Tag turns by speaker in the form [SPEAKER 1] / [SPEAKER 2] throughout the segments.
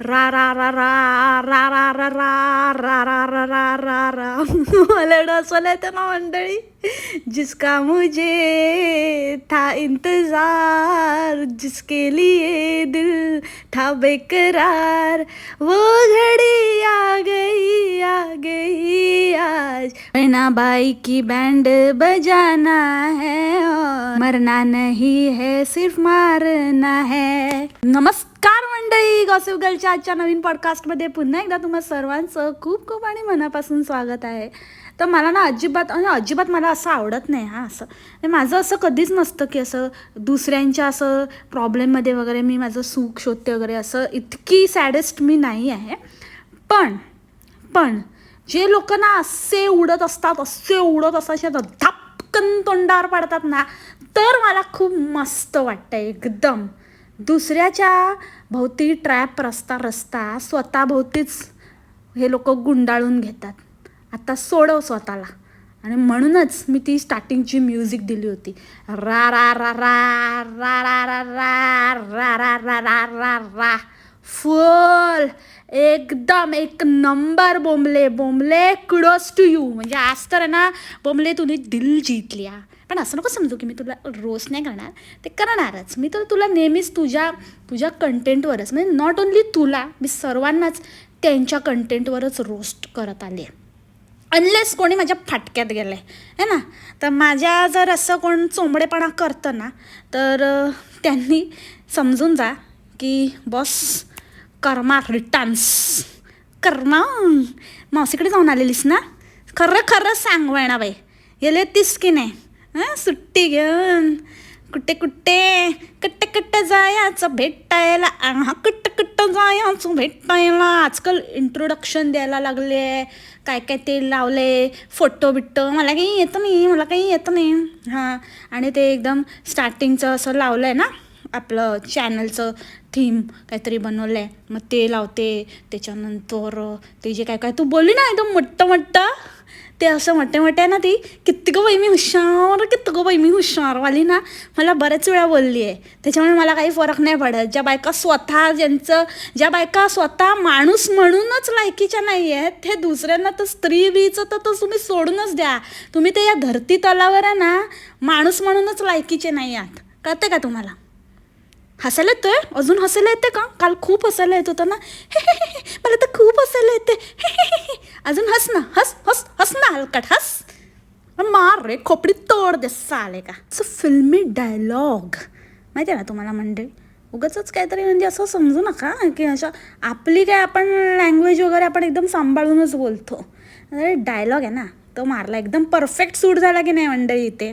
[SPEAKER 1] रा रा रा रा रा रा रा रा रा मला डोसवलं येतं ना मंडळी जिसका मुझे था इंतज़ार जिसके लिए दिल था बेकरार वो घड़ी आ गई आ गई आज मैना बाई की बैंड बजाना है और मरना नहीं है सिर्फ़ मारना है नमस्कार मंडळी गॉसिप गर्लच्या आजच्या नवीन पॉडकास्टमध्ये पुन्हा एकदा तुम्हा सर्वांचं खूप खूप आणि मनापासून स्वागत आहे. तर मला ना अजिबात आणि अजिबात मला असं आवडत नाही हां असं. म्हणजे माझं असं कधीच नसतं की असं दुसऱ्यांच्या असं प्रॉब्लेममध्ये वगैरे मी माझं सुख शोधते वगैरे असं इतकी सॅडेस्ट मी नाही आहे. पण पण जे लोक ना असे उडत असतात असे उडत असतात असे धपकन तोंडावर पडतात ना तर मला खूप मस्त वाटतं एकदम. दुसऱ्याच्या भोवती ट्रॅप रस्ता रस्ता स्वतःभोवतीच हे लोक गुंडाळून घेतात आता सोडव स्वतःला आणि म्हणूनच मी ती स्टार्टिंगची म्युझिक दिली होती रा रा रा रा रा रा रा रा रा रा रा रा रा रा फुल एकदम एक number Bombale Bombale kudos to you म्हणजे आज तर आहे ना बोंबले तुम्ही दिल जीतल्या पण असं नको समजू की मी तुला रोस्ट नाही करणार. ते करणारच. मी तर तुला नेहमीच तुझ्या तुझ्या कंटेंटवरच म्हणजे नॉट ओन्ली तुला मी सर्वांनाच त्यांच्या कंटेंटवरच रोस्ट करत आले. आहे अनलेस कोणी माझ्या फाटक्यात गेलं आहे है ना? तर माझ्या जर असं कोण चोंबडेपणा करतं ना तर त्यांनी समजून जा की बॉस कर्मा रिटर्न्स कर्मा मावशीकडे जाऊन आलेलीस ना? खरं खरं सांग बाई. गेले तीस की नाही? हां सुट्टी घेऊन. कुठे कुठे? कट्ट कट्ट जायचं भेटायला. हा कट्ट कट्ट जायचं भेटायला. आजकाल इंट्रोडक्शन द्यायला लागले. काय काय ते लावले. फोटो बिट्टो मला काही येतं नाही मला काही येतं नाही. हां आणि ते एकदम स्टार्टिंगचं असं लावलं आहे ना आपलं चॅनलचं थीम काहीतरी बनवलं आहे मग ते लावते. त्याच्यानंतर ते जे काय काय तू बोलली ना एकदम मोठं मोठं? ते असं मोठे मोठे आहे ना ती किती गं बाई मी हुशार किती गं बाई मी हुशारवाली ना मला बऱ्याच वेळा बोलली आहे त्याच्यामुळे मला काही फरक नाही पडत. ज्या बायका स्वतः ज्यांचं ज्या बायका स्वतः माणूस म्हणूनच लायकीच्या नाही आहेत हे दुसऱ्यांना तर स्त्री बीचं तर तर तुम्ही सोडूनच द्या. तुम्ही ते या धरती तलावर आहे ना माणूस म्हणूनच लायकीचे नाही आहात कळते का तुम्हाला? हसायला येतोय? अजून हसायला येते का? काल खूप हसायला येत होतं ना. मला तर खूप हसायला येते अजून हस ना हस हस हस ना हलकट हस. मार रे खोपडी तोड दे साले का. सो फिल्मी डायलॉग माहिती आहे ना तुम्हाला मंडळी? उगाच काहीतरी म्हणजे असं समजू नका की अशा आपली काय आपण लँग्वेज वगैरे आपण एकदम सांभाळूनच बोलतो. डायलॉग आहे ना तो मारला एकदम परफेक्ट सूट झाला की नाही मंडळी इथे?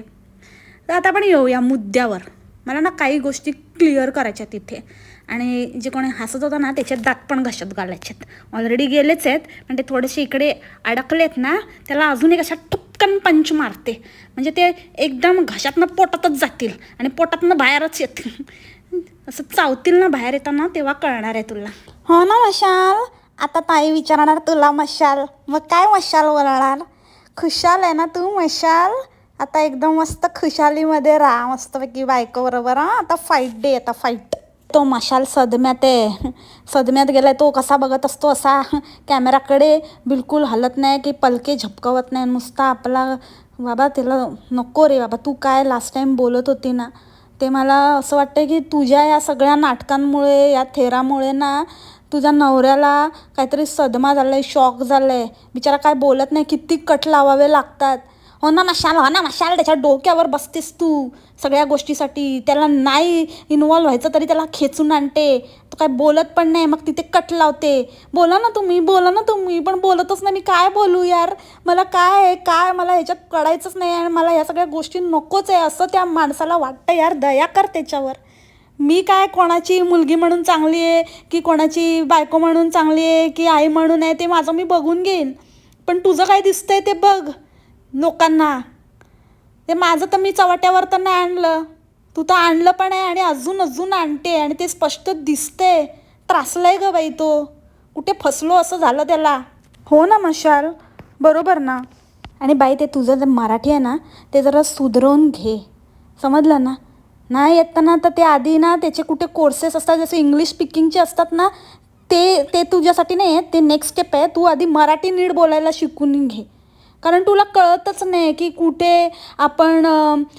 [SPEAKER 1] तर आता आपण येऊया मुद्द्यावर. मला ना काही गोष्टी क्लिअर करायच्या तिथे आणि जे कोणी हसत होतं ना त्याच्यात दात पण घशात घालायच्यात ऑलरेडी गेलेच आहेत पण ते थोडेसे इकडे अडकलेत ना त्याला अजून एक अशा ठपकन पंच मारते. म्हणजे ते एकदम घशातनं पोटातच जातील आणि पोटातनं बाहेरच येतील. असं चावतील ना बाहेर येताना तेव्हा कळणार आहे तुला.
[SPEAKER 2] हो ना मशाल? आता ताई विचारणार तुला मशाल. मग काय मशाल बोलणार? खुशाल आहे ना तू मशाल? आता एकदम मस्त खुशालीमध्ये राहा मस्तपैकी बायको बरोबर आता फाईट डे आता फाईट तो मशाल सदम्यात आहे. सदम्यात गेलाय तो कसा बघत असतो असा कॅमेराकडे बिलकुल हलत नाही की पलके झपकवत नाही. नुसता आपला बाबा त्याला नको रे बाबा तू काय लास्ट टाईम बोलत होती ना? ते मला असं वाटतं की तुझ्या या सगळ्या नाटकांमुळे या थेरामुळे ना तुझ्या नवऱ्याला काहीतरी सदमा झाला आहे शॉक झाला आहे बिचारा काय बोलत नाही किती कट लावावे लागतात. ना मशाल हो ना मशाल त्याच्या डोक्यावर बसतेस तू सगळ्या गोष्टीसाठी. त्याला नाही इन्वॉल्व्ह व्हायचं तरी त्याला खेचून आणते. तो काय बोलत पण नाही मग तिथे कट लावते. बोला ना तुम्ही बोला ना तुम्ही पण बोलतच नाही मी काय बोलू यार? मला काय आहे काय मला ह्याच्यात कळायचंच नाही आणि मला ह्या सगळ्या गोष्टी नकोच आहे असं त्या माणसाला वाटतं यार दया कर त्याच्यावर. मी काय कोणाची मुलगी म्हणून चांगली आहे की कोणाची बायको म्हणून चांगली आहे की आई म्हणून आहे ते माझं मी बघून घेईन. पण तुझं काय दिसतंय ते बघ. लोकांना. ते माझं तर मी चवाट्यावर तर नाही आणलं. तू तर आणलं पण आहे आणि अजून अजून आणते आणि ते स्पष्ट दिसते आहे गं बाई तो. कुठे फसलो असं झालं त्याला. हो ना मशाल? बरोबर ना. आणि बाई ते तुझं जे मराठी आहे ना ते जरा सुधरवून घे. समजलं ना? नाही येताना तर ते आधी ना त्याचे कुठे कोर्सेस असतात जसे इंग्लिश स्पीकिंगचे असतात ना ते ते तुझ्यासाठी नाही आहे ते नेक्स्ट स्टेप आहे. तू आधी मराठी नीट बोलायला शिकून घे. कारण तुला कळतच नाही की कुठे आपण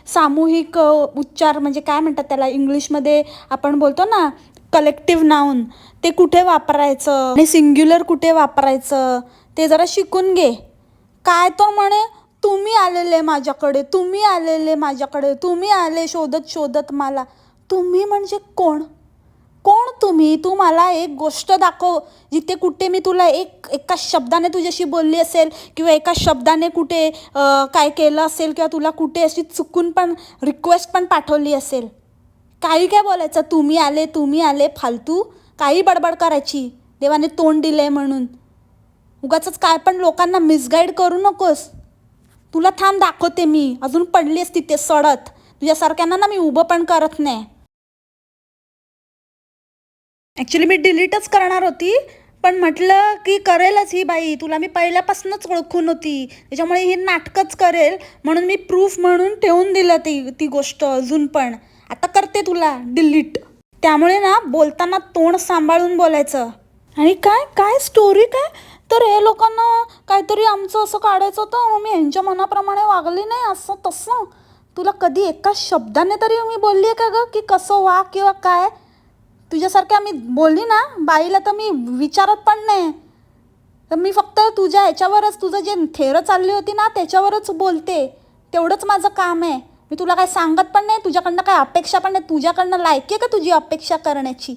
[SPEAKER 2] सामूहिक उच्चार म्हणजे काय म्हणतात त्याला? इंग्लिशमध्ये आपण बोलतो ना कलेक्टिव्ह नाऊन ते कुठे वापरायचं? आणि सिंग्युलर कुठे वापरायचं? ते जरा शिकून घे. काय तो म्हणे? तुम्ही आलेले माझ्याकडे तुम्ही आलेले माझ्याकडे तुम्ही आले शोधत शोधत मला. तुम्ही म्हणजे कोण? कोण तुम्ही? तू मला एक गोष्ट दाखव जिथे कुठे मी तुला एक एका शब्दाने तुझ्याशी बोलली असेल किंवा एका शब्दाने कुठे काय केलं असेल किंवा तुला कुठे अशी चुकून पण रिक्वेस्ट पण पाठवली असेल. काही काय बोलायचं? तुम्ही आले तुम्ही आले फालतू काही बडबड करायची. देवाने तोंड दिलंय म्हणून. उगाच काय पण लोकांना मिसगाईड करू नकोस. तुला थांब दाखवते मी. अजून पडलीस तिथे सडत. तुझ्यासारख्यांना ना मी उभं पण करत नाही. ॲक्च्युली मी डिलीटच करणार होती पण म्हटलं की करेलच ही बाई. तुला मी पहिल्यापासूनच ओळखून होती. त्याच्यामुळे ही नाटकच करेल. म्हणून मी प्रूफ म्हणून ठेवून दिलं ती ती गोष्ट अजून पण. आता करते तुला डिलीट त्यामुळे ना बोलताना तोंड सांभाळून बोलायचं. आणि काय? काय स्टोरी काय? तर हे लोकांना काहीतरी आमचं असं काढायचं होतं. मग मी ह्यांच्या मनाप्रमाणे वागली नाही असं तसं. तुला कधी एका शब्दाने तरी मी बोलली आहे का गं? की कसं वा किंवा काय? तुझ्यासारख्या मी बोलली ना बाईला तर मी विचारत पण नाही. तर मी फक्त तुझ्या ह्याच्यावरच तुझं जे थेरं चालली होती ना त्याच्यावरच बोलते. तेवढंच माझं काम आहे. मी तुला काय सांगत पण नाही तुझ्याकडनं काय अपेक्षा पण नाही. तुझ्याकडनं लायकी आहे का तुझी अपेक्षा करण्याची?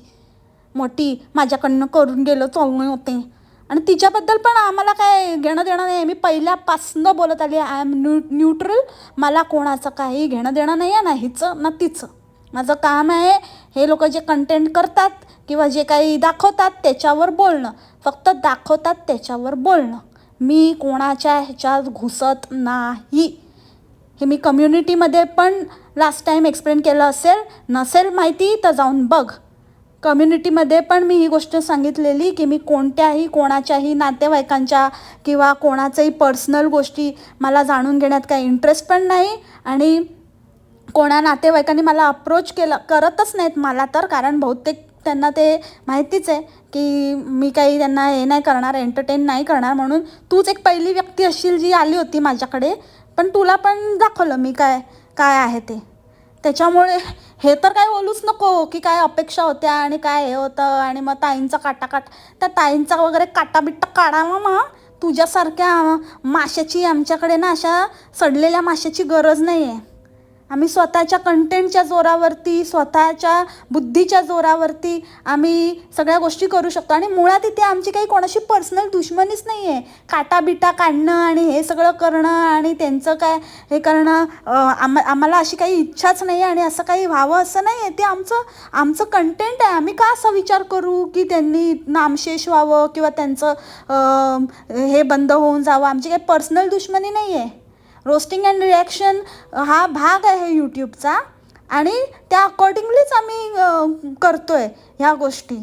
[SPEAKER 2] मोठी माझ्याकडनं करून गेलं चालणे होते. आणि तिच्याबद्दल पण आम्हाला काय घेणं देणं नाही. मी पहिल्यापासनं बोलत आली आय एम न्यू न्यूट्रल मला कोणाचं काही घेणं देणं नाही आहे ना हिचं ना तिचं. माझं काम आहे हे लोक जे कंटेंट करतात किंवा जे काही दाखवतात त्याच्यावर बोलणं. फक्त दाखवतात त्याच्यावर बोलणं. मी कोणाच्या ह्याच्यात घुसत नाही. हे मी कम्युनिटीमध्ये पण लास्ट टाईम एक्सप्लेन केलं असेल नसेल माहिती तर जाऊन बघ. कम्युनिटीमध्ये पण मी ही गोष्ट सांगितलेली की मी कोणत्याही कोणाच्याही नातेवाईकांच्या किंवा कोणाच्याही पर्सनल गोष्टी मला जाणून घेण्यात काही इंटरेस्ट पण नाही आणि कोणा नातेवाईकांनी मला अप्रोच केलं करतच नाहीत मला तर कारण बहुतेक त्यांना ते माहितीच आहे की मी काही त्यांना हे नाही करणार एंटरटेन नाही करणार म्हणून तूच एक पहिली व्यक्ती असशील जी आली होती माझ्याकडे पण तुला पण दाखवलं मी काय काय आहे ते. त्याच्यामुळे हे तर काय बोलूच नको की काय अपेक्षा होत्या आणि काय हे होतं आणि मग ताईंचा काटा काट त्या ताईंचा वगैरे काटा बिट्टा काढावा मग तुझ्यासारख्या माशाची आमच्याकडे ना अशा सडलेल्या माशाची गरज नाही आहे आम्ही स्वतःच्या कंटेंटच्या जोरावरती स्वतःच्या बुद्धीच्या जोरावरती आम्ही सगळ्या गोष्टी करू शकतो. आणि मुळात इथे आमची काही कोणाशी पर्सनल दुश्मनीच नाही आहे काटा बिटा काढणं आणि हे सगळं करणं आणि त्यांचं काय हे करणं आम आम्हाला अशी काही इच्छाच नाही आहे आणि असं काही व्हावं असं नाही आहे ते आमचं आमचं कंटेंट आहे. आम्ही का असा विचार करू की त्यांनी नामशेष व्हावं किंवा त्यांचं हे बंद होऊन जावं? आमची काही पर्सनल दुश्मनी नाही आहे रोस्टिंग अँड रिॲक्शन हा भाग आहे यूट्यूबचा आणि त्या अकॉर्डिंगलीच आम्ही करतो आहे ह्या गोष्टी.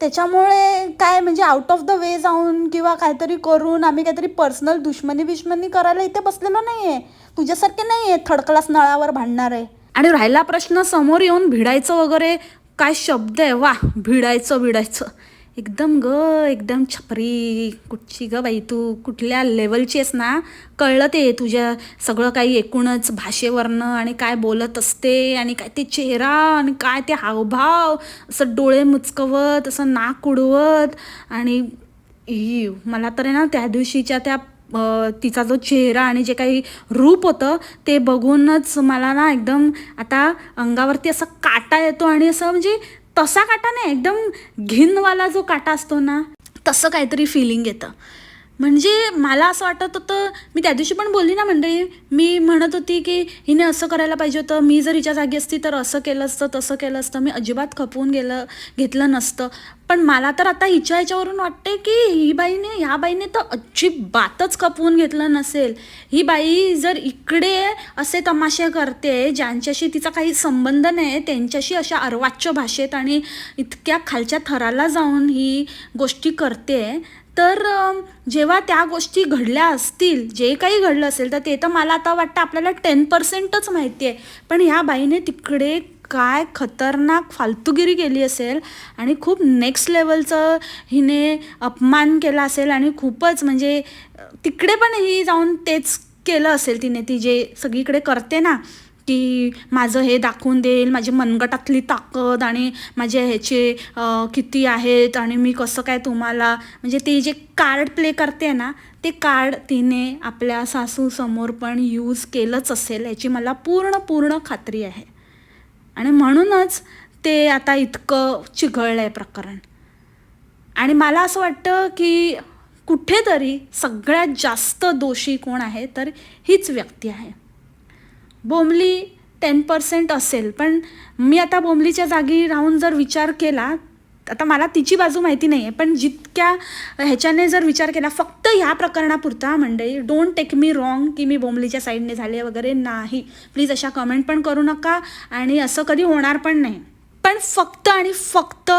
[SPEAKER 2] त्याच्यामुळे काय म्हणजे आउट ऑफ द वे जाऊन किंवा काहीतरी करून आम्ही काहीतरी पर्सनल दुश्मनी बिश्मनी करायला इथे बसलेलो नाही आहे तुझ्यासारखे नाही आहे थर्ड क्लास नळावर भांडणार. आहे
[SPEAKER 1] आणि राहिला प्रश्न समोर येऊन भिडायचं वगैरे काय शब्द आहे? वा भिडायचं भिडायचं. एकदम ग एकदम छपरी कुठची ग बाई तू? कुठल्या लेवलची आहेस ना? कळलं ते तुझ्या सगळं काही एकूणच भाषेवरनं आणि काय बोलत असते आणि काय ते चेहरा आणि काय ते हावभाव असं डोळे मुचकवत असं नाक उडवत आणि ई मला तर आहे ना त्या दिवशीच्या त्या तिचा जो चेहरा आणि जे काही रूप होतं ते बघूनच मला ना एकदम आता अंगावरती असा काटा येतो आणि असं म्हणजे तसा काटा नाही एकदम घिनवाला जो काटा असतो ना तसं काहीतरी फिलिंग येतं. म्हणजे मला असं वाटत होतं मी त्या दिवशी पण बोलली ना मंडळी मी म्हणत होती की हिने असं करायला पाहिजे होतं मी जर हिच्या जागी असती तर असं केलं असतं तसं केलं असतं मी अजिबात खपवून गेलं घेतलं नसतं. पण मला तर आता हिच्या ह्याच्यावरून वाटते की ही बाईने ह्या बाईने तर अजिबातच खपवून घेतलं नसेल. ही बाई जर इकडे असे तमाशे करते ज्यांच्याशी तिचा काही संबंध नाही त्यांच्याशी अशा अर्वाच्य भाषेत आणि इतक्या खालच्या थराला जाऊन ही गोष्टी करते तर जेव्हा त्या गोष्टी घडल्या असतील जे काही घडलं असेल तर ते तर मला आता वाटतं आपल्याला टेन पर्सेंटच माहिती आहे पण ह्या बाईने तिकडे काय खतरनाक फालतूगिरी केली असेल आणि खूप नेक्स्ट लेवलचं हिने अपमान केला असेल आणि खूपच म्हणजे तिकडे पण ही जाऊन तेच केलं असेल तिने ती जे सगळीकडे करते ना की माझं हे दाखवून देईल माझी मनगटातली ताकद आणि माझे ह्याचे किती आहेत आणि मी कसं काय तुम्हाला म्हणजे ते जे कार्ड प्ले करते ना ते कार्ड तिने आपल्या सासूसमोर पण यूज केलंच असेल याची मला पूर्ण पूर्ण खात्री आहे. आणि म्हणूनच ते आता इतकं चिघळलं आहे प्रकरण. आणि मला असं वाटतं की कुठेतरी सगळ्यात जास्त दोषी कोण आहे तर हीच व्यक्ती आहे. बोंबली टेन पर्सेंट असेल. पण मी आता बोंबलीच्या जागी राहून जर विचार केला आता मला तिची बाजू माहिती नाही आहे पण जितक्या ह्याच्याने जर विचार केला फक्त ह्या प्रकरणापुरता मंडळी डोंट टेक मी रॉंग की मी बोंबलीच्या साईडने झाले वगैरे नाही. प्लीज अशा कमेंट पण करू नका आणि असं कधी होणार पण नाही. पण फक्त आणि फक्त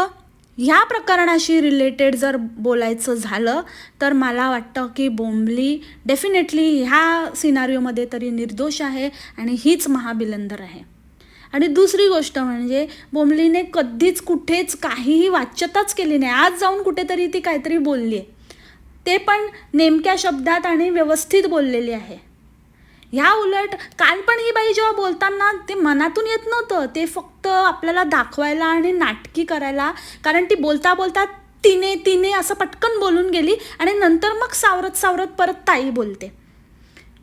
[SPEAKER 1] ह्या प्रकरणाशी रिलेटेड जर बोलायचं झालं तर मला वाटतं की बोंबली डेफिनेटली ह्या सिनारिओमध्ये तरी निर्दोष आहे आणि हीच महाबिलंदर आहे. आणि दुसरी गोष्ट म्हणजे बोंबलीने कधीच कुठेच काहीही वाच्यताच केली नाही. आज जाऊन कुठेतरी ती काहीतरी बोलली आहे ते पण नेमक्या शब्दात आणि व्यवस्थित बोललेली आहे. ह्या उलट काल पण ही बाई जेव्हा बोलताना ते मनातून येत नव्हतं. ते फक्त आपल्याला दाखवायला आणि नाटकी करायला कारण ती बोलता बोलता तिने तिने असं पटकन बोलून गेली आणि नंतर मग सावरत सावरत परत ताई बोलते.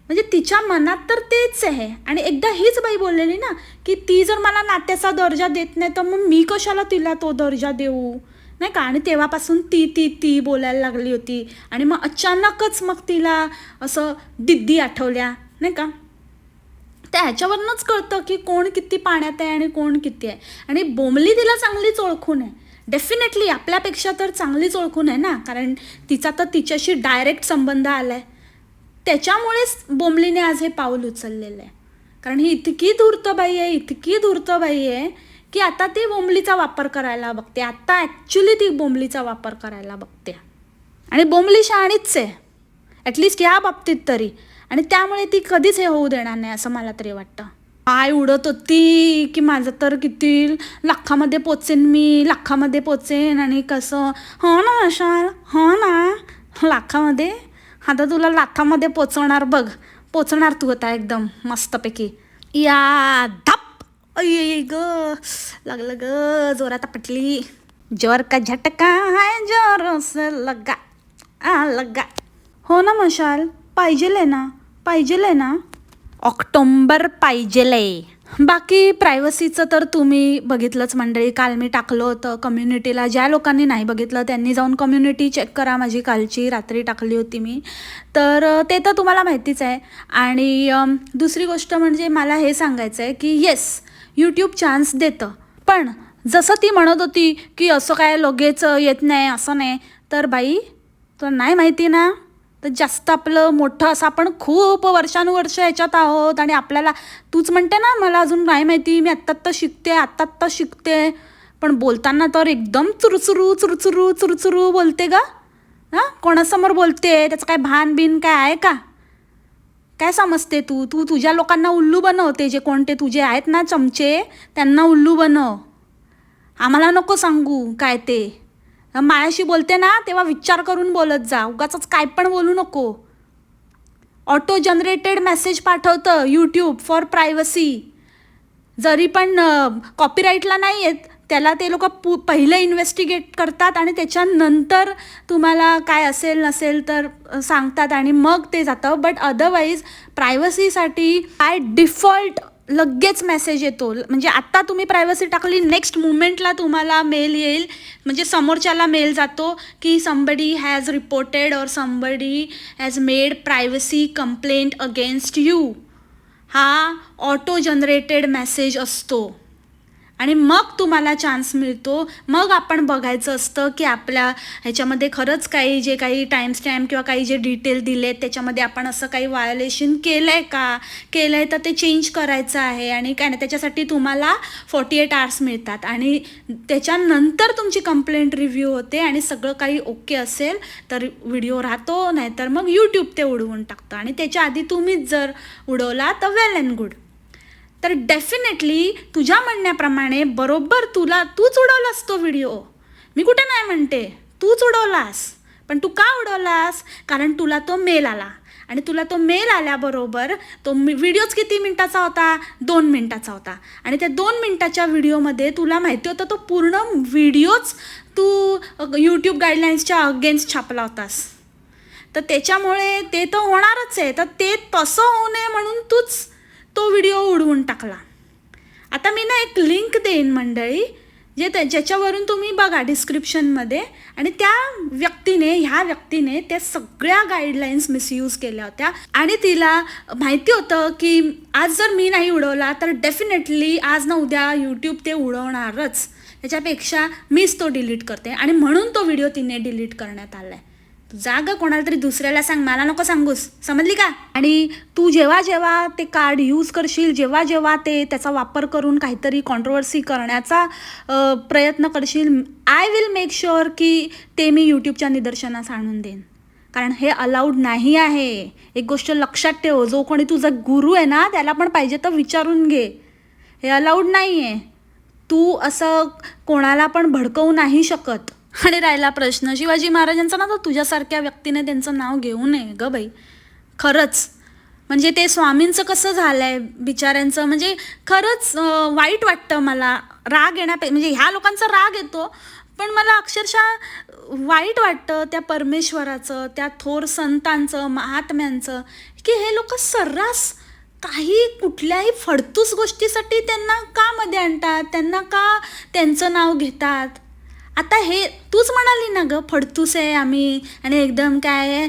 [SPEAKER 1] म्हणजे तिच्या मनात तर तेच आहे. आणि एकदा हीच बाई बोललेली ना की ती जर मला नात्याचा दर्जा देत नाही तर मग मी कशाला तिला तो दर्जा देऊ? नाही का? आणि तेव्हापासून ती ती ती बोलायला लागली होती. आणि मग अचानकच मग तिला असं दिद्दी आठवल्या. नाही का? त्या ह्याच्यावरूनच कळतं की कोण किती पाण्यात आहे आणि कोण किती आहे. आणि बोमली तिला चांगलीच ओळखून आहे. डेफिनेटली आपल्यापेक्षा तर चांगलीच ओळखून आहे ना. कारण तिचा तर तिच्याशी डायरेक्ट संबंध आला आहे त्याच्यामुळेच बोमलीने आज हे पाऊल उचललेलं आहे. कारण ही इतकी धूर्त बाई आहे इतकी धूर्तबाई आहे की आता ती बोंबलीचा वापर करायला बघते. आता ॲक्च्युली ती बोंबलीचा वापर करायला बघते. आणि बोंबली शहाणीच आहे. ॲटलिस्ट या बाबतीत तरी. आणि त्यामुळे ती कधीच हे होऊ देणार नाही असं मला तरी वाटतं. काय उडत होती की माझं तर किती लाखामध्ये पोचेन मी लाखामध्ये पोचेन आणि कसं? हो ना अशाल हो ना. लाखामध्ये? आता तुला लाखामध्ये पोचवणार बघ. पोचणार तू आता एकदम मस्तपैकी. या धप! अय ग! लागलं ग जोरात पटली जोर का झटका हाय जोर लगा. आ लगा. हो ना मशाल? पाहिजेल आहे ना? पाहिजेल आहे ना? ऑक्टोंबर पाहिजेल आहे बाकी प्रायव्हसीचं तर तुम्ही बघितलंच मंडळी. काल मी टाकलं होतं कम्युनिटीला ज्या लोकांनी नाही बघितलं त्यांनी जाऊन कम्युनिटी चेक करा. माझी कालची रात्री टाकली होती मी. तर ते तर तुम्हाला माहितीच आहे. आणि दुसरी गोष्ट म्हणजे मला हे सांगायचं आहे की येस यूट्यूब चान्स देतं. पण जसं ती म्हणत होती की असं काय लगेच येत नाही असं नाही. तर बाई तुला नाही माहिती ना? तर जास्त आपलं मोठं असं आपण खूप वर्षानुवर्ष याच्यात आहोत आणि आपल्याला तूच म्हणते ना मला अजून नाही माहिती मी आत्ता आत्ता शिकते आत्ता आत्ता शिकते. पण बोलताना तर एकदम चुरचुरू चुरचुरू चुरचुरू बोलते गं. हां? कोणासमोर बोलते? त्याचं काय भान बिन काय आहे का? काय समजते तू? तू तुझ्या लोकांना उल्लू बनवते जे कोणते तुझे आहेत ना चमचे त्यांना उल्लू बनव. आम्हाला नको सांगू काय ते. मायाशी बोलते ना तेव्हा विचार करून बोलत जा. उगाच काय पण बोलू नको. ऑटो जनरेटेड मेसेज पाठवतं यूट्यूब फॉर प्रायव्हसी जरी पण कॉपीराईटला नाही आहेत त्याला ते लोक पु पहिले इन्व्हेस्टिगेट करतात आणि त्याच्यानंतर तुम्हाला काय असेल नसेल तर सांगतात आणि मग ते जातं. बट अदरवाईज प्रायव्हसीसाठी काय डिफॉल्ट लगेच मेसेज येतो. म्हणजे आत्ता तुम्ही प्रायव्हसी टाकली नेक्स्ट मुमेंटला तुम्हाला मेल येईल. म्हणजे समोरच्याला मेल जातो की समबडी हॅज रिपोर्टेड और somebody has made privacy complaint against you हा ऑटो जनरेटेड मेसेज असतो. आणि मग तुम्हाला चान्स मिळतो. मग आपण बघायचं असतं की आपल्या ह्याच्यामध्ये खरंच काही जे काही टाईम स्टॅम्प किंवा काही जे डिटेल दिले आहेत त्याच्यामध्ये आपण असं काही वायोलेशन केलं आहे का? केलं आहे तर ते चेंज करायचं आहे आणि काय नाही त्याच्यासाठी तुम्हाला फोर्टी एट आवर्स मिळतात. आणि त्याच्यानंतर तुमची कंप्लेंट रिव्ह्यू होते आणि सगळं काही ओके असेल तर व्हिडिओ राहतो नाहीतर मग यूट्यूब ते उडवून टाकतं. आणि त्याच्या आधी तुम्हीच जर उडवला तर वेल अँड गुड तर डेफिनेटली तुझ्या म्हणण्याप्रमाणे बरोबर तुला तूच उडवलास तो व्हिडिओ मी कुठे नाही म्हणते तूच उडवलास. पण तू का उडवलास? कारण तुला तो मेल आला. आणि तुला तो मेल आल्याबरोबर तो व्हिडिओच किती मिनटाचा होता? दोन मिनटाचा होता. आणि त्या दोन मिनटाच्या व्हिडिओमध्ये तुला माहिती होतं तो पूर्ण व्हिडिओच तू यूट्यूब गाईडलाईन्सच्या अगेन्स्ट छापला होतास. तर त्याच्यामुळे ते तर होणारच आहे. तर ते तसं होऊ नये म्हणून तूच तो व्हिडिओ उडवून टाकला. आता मी ना एक लिंक देईन मंडळी जे त्या ज्याच्यावरून तुम्ही बघा डिस्क्रिप्शनमध्ये आणि त्या व्यक्तीने ह्या व्यक्तीने त्या सगळ्या गाईडलाईन्स मिसयूज केल्या होत्या. आणि तिला माहिती होतं की आज जर मी नाही उडवला तर डेफिनेटली आज ना उद्या यूट्यूब ते उडवणारच. त्याच्यापेक्षा मीच तो डिलीट करते. आणि म्हणून तो व्हिडिओ तिने डिलीट करण्यात आला आहे जा ग कोणाला तरी दुसऱ्याला सांग मला नको सांगूस. समजली का? आणि तू जेव्हा जेव्हा ते कार्ड यूज करशील जेव्हा जेव्हा ते त्याचा वापर करून काहीतरी कॉन्ट्रोवर्सी करण्याचा प्रयत्न करशील आय विल मेक शुअर की ते मी यूट्यूबच्या निदर्शनास आणून देईन. कारण हे अलाउड नाही आहे. एक गोष्ट लक्षात ठेव जो कोणी तुझा गुरु आहे ना त्याला पण पाहिजे तर विचारून घे. हे अलाउड नाही आहे तू असं कोणाला पण भडकवू नाही शकत. आणि राहिला प्रश्न. शिवाजी महाराजांचा ना तर तुझ्यासारख्या व्यक्तीने त्यांचं नाव घेऊ नये ग बाई. खरंच. म्हणजे ते स्वामींचं कसं झालं आहे बिचाऱ्यांचं? म्हणजे खरंच वाईट वाटतं मला. राग येण्यापे म्हणजे ह्या लोकांचा राग येतो पण मला अक्षरशः वाईट वाटतं त्या परमेश्वराचं त्या थोर संतांचं महात्म्यांचं की हे लोक सर्रास काही कुठल्याही फडतूस गोष्टीसाठी त्यांना का मध्ये आणतात? त्यांना का त्यांचं नाव घेतात? आता हे तूच म्हणाली ना ग फडतूस आहे आम्ही. आणि एकदम काय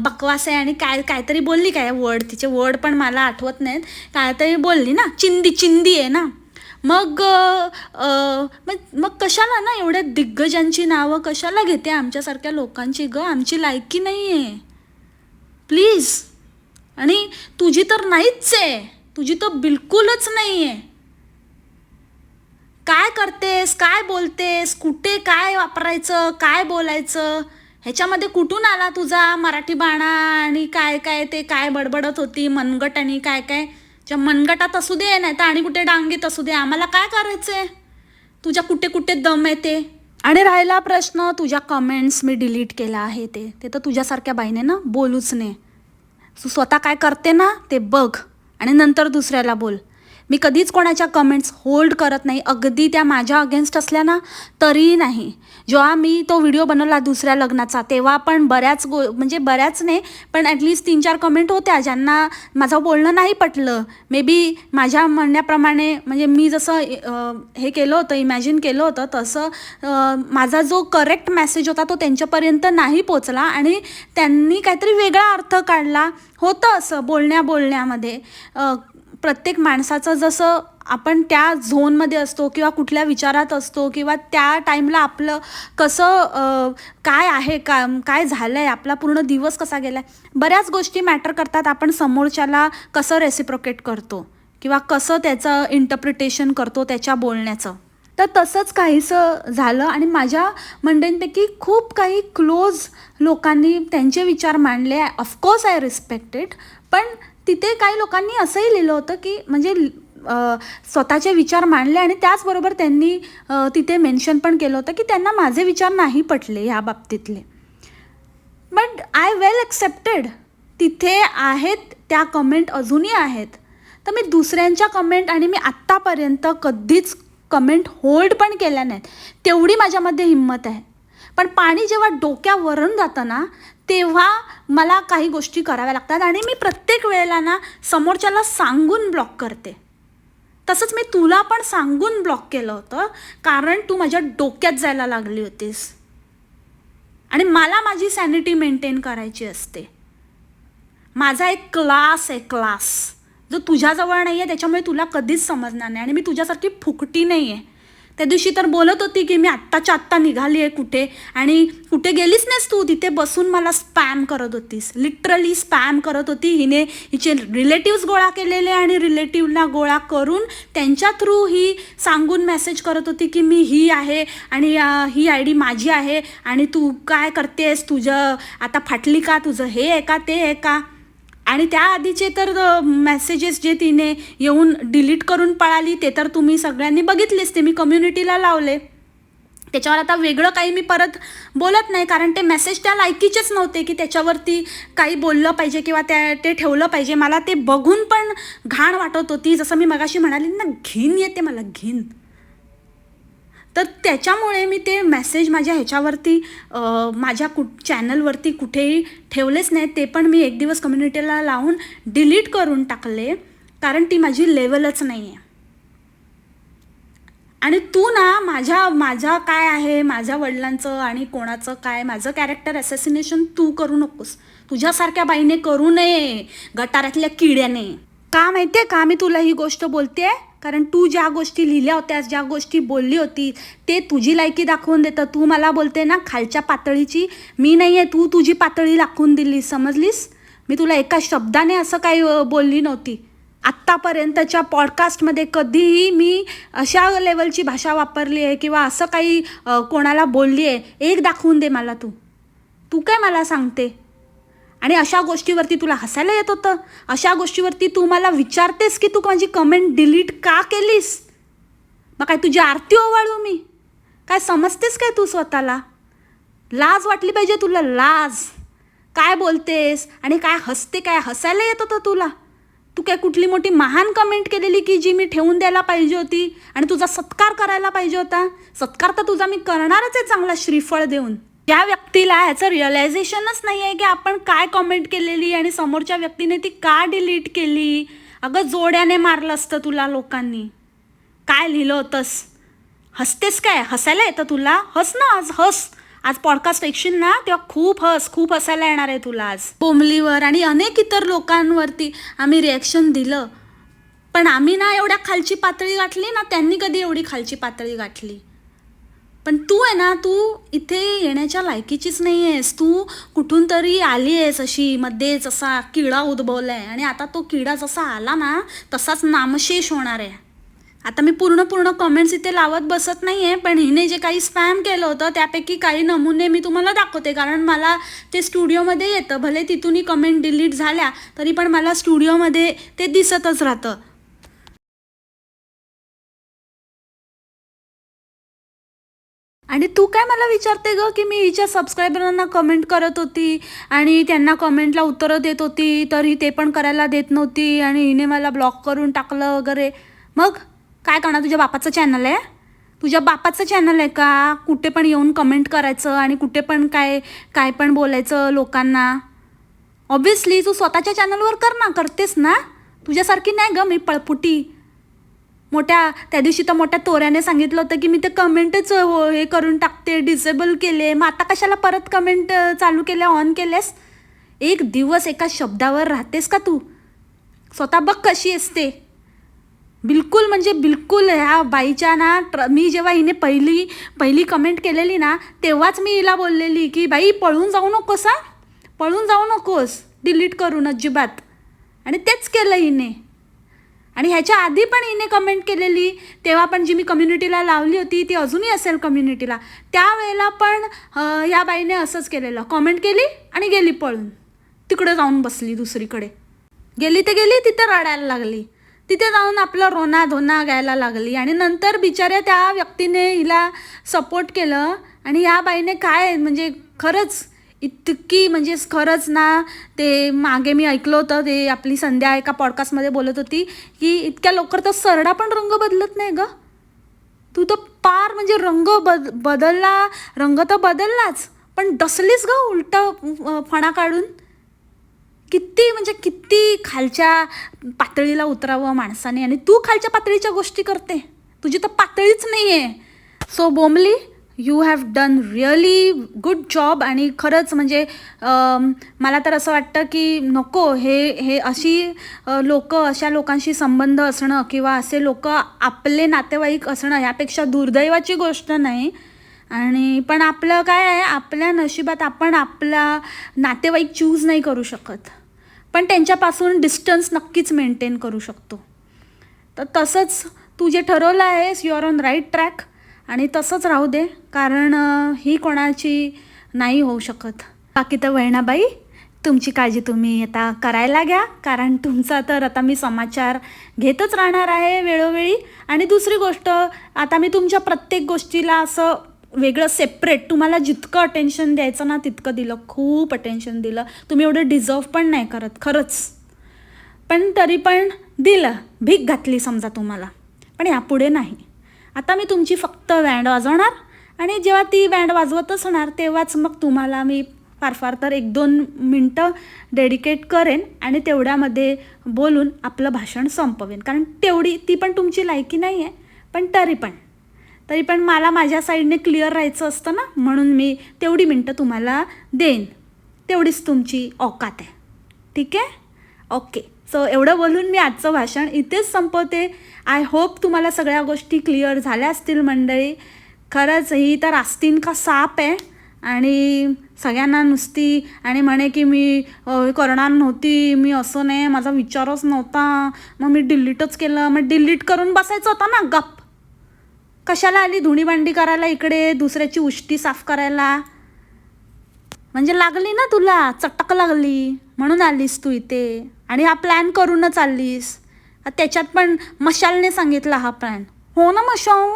[SPEAKER 1] बकवास आहे आणि काय काहीतरी बोलली काय वर्ड तिचे वर्ड पण मला आठवत नाहीत. काहीतरी बोलली ना चिंदी चिंदी आहे ना. मग मग मग कशाला ना एवढ्या दिग्गजांची नावं कशाला घेते आमच्यासारख्या लोकांची ग? आमची लायकी नाही आहे प्लीज आणि तुझी तर नाहीच आहे. तुझी तर बिलकुलच नाही आहे काय करतेस? काय बोलतेस? कुठे काय वापरायचं? काय बोलायचं? ह्याच्यामध्ये कुठून आला तुझा मराठी बाणा? आणि काय काय ते काय बडबडत होती? मनगट आणि काय काय? ज्या मनगटात असू दे नाही तर आणि कुठे डांगीत असू दे. आम्हाला काय करायचं आहे तुझ्या कुठे कुठे दम आहे ते? आणि राहिला प्रश्न तुझ्या कमेंट्स मी डिलीट केला आहे ते. ते तर तुझ्यासारख्या बाईने ना बोलूच नाही तू स्वतः काय करते ना ते बघ. आणि नंतर दुसऱ्याला बोल. मी कधीच कोणाच्या कमेंट्स होल्ड करत नाही. अगदी त्या माझ्या अगेन्स्ट असल्या ना तरीही नाही. जेव्हा मी तो व्हिडिओ बनवला दुसऱ्या लग्नाचा तेव्हा पण बऱ्याच गो म्हणजे बऱ्याच नाही पण ॲटलिस्ट तीन चार कमेंट होत्या ज्यांना माझं बोलणं नाही पटलं. मे बी माझ्या म्हणण्याप्रमाणे म्हणजे मी जसं हे केलं होतं इमॅजिन केलं होतं तसं माझा जो करेक्ट मेसेज होता तो त्यांच्यापर्यंत नाही पोचला आणि त्यांनी काहीतरी वेगळा अर्थ काढला होतं असं बोलण्या बोलण्यामध्ये प्रत्येक माणसाचं जसं आपण त्या झोनमध्ये असतो किंवा कुठल्या विचारात असतो किंवा त्या टाईमला आपलं कसं काय आहे का काय झालं आहे आपला पूर्ण दिवस कसा गेला आहे बऱ्याच गोष्टी मॅटर करतात आपण समोरच्याला कसं रेसिप्रोकेट करतो किंवा कसं त्याचं इंटरप्रिटेशन करतो त्याच्या बोलण्याचं. तर तसंच काहीसं झालं आणि माझ्या मंडळींपैकी खूप काही क्लोज लोकांनी त्यांचे विचार मांडले. ऑफकोर्स आय रिस्पेक्टेड पण तिथे काही लोकांनी असंही लिहिलं होतं की म्हणजे स्वतःचे विचार मांडले आणि त्याचबरोबर त्यांनी तिथे मेन्शन पण केलं होतं की त्यांना माझे विचार नाही पटले ह्या बाबतीतले. बट आय वेल एक्सेप्टेड तिथे आहेत त्या कमेंट अजूनही आहेत. तर मी दुसऱ्यांच्या कमेंट आणि मी आत्तापर्यंत कधीच कमेंट होल्ड पण केल्या नाहीत. तेवढी माझ्यामध्ये हिंमत आहे. पण पाणी जेव्हा डोक्यावरून जातं ना तेव्हा मला काही गोष्टी कराव्या लागतात आणि मी प्रत्येक वेळेला ना समोरच्याला सांगून ब्लॉक करते. तसंच मी तुला पण सांगून ब्लॉक केलं होतं कारण तू माझ्या डोक्यात जायला लागली होतीस. आणि मला माझी सॅनिटी मेंटेन करायची असते. माझा एक क्लास आहे क्लास जो तुझ्याजवळ नाही आहे त्याच्यामुळे तुला कधीच समजणार नाही आणि मी तुझ्यासारखी फुकटी नाही आहे त्या दिवशी तर बोलत होती की मी आत्ताच्या आत्ता निघाली आहे कुठे आणि कुठे गेलीच नाहीस तू तिथे बसून मला स्पॅम करत होतीस. लिटरली स्पॅम करत होती. हिने हिचे रिलेटिव्स गोळा केलेले आणि रिलेटिव्हला गोळा करून त्यांच्या थ्रू ही सांगून मेसेज करत होती की मी ही आहे आणि ही आय डी माझी आहे आणि तू काय करतेस? तुझं आता फाटली का? तुझं हे आहे का? ते आहे का? आणि त्याआधीचे तर मेसेजेस जे तिने येऊन डिलीट करून पळाली ते तर तुम्ही सगळ्यांनी बघितलेच ते मी कम्युनिटीला लावले. त्याच्यावर आता वेगळं काही मी परत बोलत नाही कारण ते मेसेज त्या लायकीचेच नव्हते की त्याच्यावरती काही बोललं पाहिजे किंवा त्या ते ठेवलं पाहिजे. मला ते बघून पण घाण वाटत होती. जसं मी मगाशी म्हणाली ना घिन येते मला घिन. तर त्याच्यामुळे मी ते मेसेज माझ्या ह्याच्यावरती माझ्या कु चॅनलवरती कुठेही ठेवलेच नाही. ते पण मी एक दिवस कम्युनिटीला लावून डिलीट करून टाकले. कारण ती माझी लेवलच नाही आहे आणि तू ना माझ्या माझा काय आहे माझ्या वडिलांचं आणि कोणाचं काय माझं कॅरेक्टर असॅसिनेशन तू करू नकोस. तुझ्यासारख्या बाईने करू नये. गटारातल्या किड्याने. का माहिती आहे का? मी तुला ही गोष्ट बोलते कारण तू ज्या गोष्टी लिहिल्या होत्यास ज्या गोष्टी बोलली होती ते तुझी लायकी दाखवून देतं. तू मला बोलते ना खालच्या पातळीची मी नाही आहे तू तुझी पातळी दाखवून दिलीस समजलीस? मी तुला एका शब्दाने असं काही बोलली नव्हती. आत्तापर्यंतच्या पॉडकास्टमध्ये कधीही मी अशा लेवलची भाषा वापरली आहे किंवा असं काही कोणाला बोलली आहे एक दाखवून दे मला तू. तू काय मला सांगते? आणि अशा गोष्टीवरती तुला हसायला येत होतं? अशा गोष्टीवरती तू मला विचारतेस की तू माझी कमेंट डिलीट का केलीस? मग काय तुझी आरती ओवाळू मी? काय समजतेस काय तू स्वतःला? लाज वाटली पाहिजे तुला लाज. काय बोलतेस? आणि काय हसते काय हसायला येत होतं तुला? तू काय कुठली मोठी महान कमेंट केलेली की जी मी ठेवून द्यायला पाहिजे होती? आणि तुझा सत्कार करायला पाहिजे होता? सत्कार तर तुझा मी करणारच आहे चांगला श्रीफळ देऊन. ज्या व्यक्तीला ह्याचं रिअलायझेशनच नाही आहे की आपण काय कमेंट केलेली आणि समोरच्या व्यक्तीने ती का डिलीट केली? अगं जोड्याने मारलं असतं तुला लोकांनी. काय लिहिलं होतंस? हसतेस काय? हसायला येतं तुला? हस ना आज हस. आज पॉडकास्ट ऐकशील ना तेव्हा खूप हस खूप हसायला येणार आहे तुला आज. बोमलीवर आणि अनेक इतर लोकांवरती आम्ही रिॲक्शन दिलं. पण आम्ही ना एवढ्या खालची पातळी गाठली ना त्यांनी कधी एवढी खालची पातळी गाठली? पण तू आहे ना तू इथे येण्याच्या लायकीचीच नाही आहेस तू कुठून तरी आली आहेस अशी मध्येच असा किडा उद्भवला आहे आणि आता तो किडा जसा आला ना तसाच नामशेष होणार आहे. आता मी पूर्ण पूर्ण कमेंट्स इथे लावत बसत नाही आहे पण हिने जे काही स्पॅम केलं होतं त्यापैकी काही नमुने मी तुम्हाला दाखवते. कारण मला ते स्टुडिओमध्ये येतं. भले तिथूनही कमेंट डिलीट झाल्या तरी पण मला स्टुडिओमध्ये ते दिसतच राहतं. आणि तू काय मला विचारते ग की मी हिच्या सबस्क्रायबरांना कमेंट करत होती आणि त्यांना कमेंटला उत्तरं देत होती तरी ते पण करायला देत नव्हती आणि हिने मला ब्लॉक करून टाकलं वगैरे. मग काय करणार? तुझ्या बापाचं चॅनल आहे? तुझ्या बापाचं चॅनल आहे का? कुठे पण येऊन कमेंट करायचं आणि कुठे पण काय काय पण बोलायचं लोकांना. ऑब्विसली तू स्वतःच्या चॅनलवर कर ना करतेस ना. तुझ्यासारखी नाही ग मी पळपुटी. मोठ्या त्या दिवशी तर मोठ्या तोऱ्याने सांगितलं होतं की मी ते कमेंटच हो हे करून टाकते डिसेबल केले. मग आता कशाला परत कमेंट चालू केल्या ऑन केलेस एक दिवस एका शब्दावर राहतेस का तू? स्वतः बघ कशी असते. बिलकुल म्हणजे बिलकुल ह्या बाईच्या ना ट्र मी जेव्हा हिने पहिली पहिली कमेंट केलेली ना तेव्हाच मी हिला बोललेली की बाई पळून जाऊ नकोस? हा पळून जाऊ नकोस? डिलीट करून अजिबात. आणि तेच केलं हिने. आणि ह्याच्या आधी पण हिने कमेंट केलेली तेव्हा पण जी मी कम्युनिटीला लावली होती ती अजूनही असेल कम्युनिटीला त्यावेळेला पण ह्या बाईने असंच केलेलं. कमेंट केली आणि गेली पळून. तिकडे जाऊन बसली दुसरीकडे. गेली ते गेली तिथे रडायला लागली. तिथे जाऊन आपलं रोना धोना गायला लागली. आणि नंतर बिचाऱ्या त्या व्यक्तीने हिला सपोर्ट केलं. आणि ह्या बाईने काय म्हणजे खरंच इतकी म्हणजे खरंच ना ते मागे मी ऐकलं होतं ते आपली संध्या एका पॉडकास्टमध्ये बोलत होती की इतक्या लवकर तर सरडा पण रंग बदलत नाही ग. तू तर पार म्हणजे रंग बद बदलला रंग तर बदललाच पण डसलीस ग उलट फणा काढून. किती म्हणजे किती खालच्या पातळीला उतरावं माणसाने आणि तू खालच्या पातळीच्या गोष्टी करते. तुझी तर पातळीच नाही आहे so Bombli you have done really good job आणि खरंच म्हणजे मला तर असं वाटतं की नको हे हे अशी लोक अशा लोकांशी संबंध असणं किंवा असे लोक आपले नातेवाईक असणं यापेक्षा दुर्दैवाची गोष्ट नाही. आणि पण आपलं काय आहे आपल्या नशिबात आपण आपला नातेवाईक चूज नाही करू शकत. पण त्यांच्यापासून डिस्टन्स नक्कीच मेंटेन करू शकतो. तर तसंच तू जे ठरवलं आहेस you are on right track आणि तसंच राहू दे कारण ही कोणाची नाही होऊ शकत. बाकी तर वैणाबाई तुमची काळजी तुम्ही आता करायला घ्या कारण तुमचा तर आता मी समाचार घेतच राहणार आहे वेळोवेळी. आणि दुसरी गोष्ट आता मी तुमच्या प्रत्येक गोष्टीला असं वेगळं सेपरेट तुम्हाला जितकं अटेन्शन द्यायचं ना तितकं दिलं. खूप अटेन्शन दिलं. तुम्ही एवढं डिझर्व पण नाही करत खरंच. पण तरी पण दिलं भीक घातली समजा तुम्हाला. पण यापुढे नाही. आता मी तुमची फक्त बँड वाजवणार आणि जेव्हा ती बँड वाजवत असणार तेव्हाच मग तुम्हाला मी फार फार तर एक दोन मिनटं डेडिकेट करेन आणि तेवढ्यामध्ये बोलून आपलं भाषण संपवेन. कारण तेवढी ती पण तुमची लायकी नाही आहे पण तरी पण. तरी पण मला माझ्या साईडने क्लिअर राहायचं असतं ना म्हणून मी तेवढी मिनटं तुम्हाला देईन. तेवढीच तुमची औकात आहे. ठीक आहे? ओके. सो एवढं बोलून मी आजचं भाषण इथेच संपवते. आय होप तुम्हाला सगळ्या गोष्टी क्लिअर झाल्या असतील मंडळी. खरंच ही तर आस्तीन का साप आहे. आणि सगळ्यांना नुसती आणि म्हणे की मी करणार नव्हती मी असं नाही माझा विचारच नव्हता. मग मी डिलीटच केलं. मग डिलीट करून बसायचं होतं ना गप. कशाला आली धुणीभांडी करायला इकडे दुसऱ्याची उष्टी साफ करायला? म्हणजे लागली ना तुला चटक लागली. म्हणून आलीस तू इथे. आणि हा प्लॅन करूनच आलीस. त्याच्यात पण मशालने सांगितला हा प्लॅन हो ना मशाऊ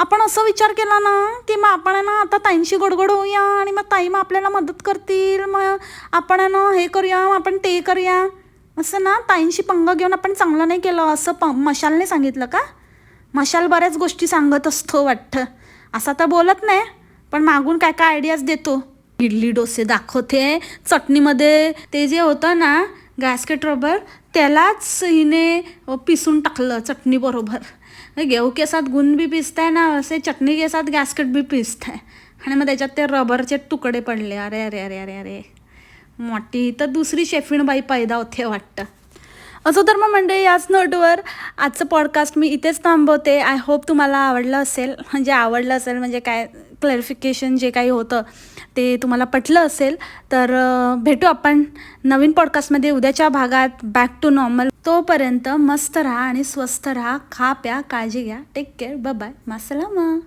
[SPEAKER 1] आपण असं विचार केला ना की मग आपण आहे ना आता ताईंशी गोडगोड होऊया आणि मग ताई मग आपल्याला मदत करतील. मग आपण आहे ना हे करूया मग आपण ते करूया. असं ना ताईंशी पंग घेऊन आपण चांगलं नाही केलं असं प मशालने सांगितलं का? मशाल बऱ्याच गोष्टी सांगत असतो वाटतं. असा तर बोलत नाही पण मागून काय काय आयडियाज देतो. इडली डोसे दाखवते. चटणीमध्ये ते जे होतं ना गॅस्केट रबर त्यालाच हिने पिसून टाकलं चटणीबरोबर घेऊ केसात गुण बी पिसताय ना असे चटणी केसात गॅस्केट बी पिसताय. आणि मग त्याच्यात ते रबरचे तुकडे पडले. अरे अरे अरे अरे अरे. मोठी. तर दुसरी शेफीणबाई पैदा होते वाटतं. असो तर मग मंडळी याच नोटवर आजचं पॉडकास्ट मी इथेच थांबवते. आय होप तुम्हाला आवडलं असेल. म्हणजे आवडलं असेल म्हणजे काय क्लॅरिफिकेशन जे काही होतं ते तुम्हाला पटलं असेल तर भेटू आपण नवीन पॉडकास्टमध्ये उद्याच्या भागात बॅक टू नॉर्मल तोपर्यंत मस्त राहा आणि स्वस्त राहा खा प्या काळजी घ्या. Take care bye मासलामा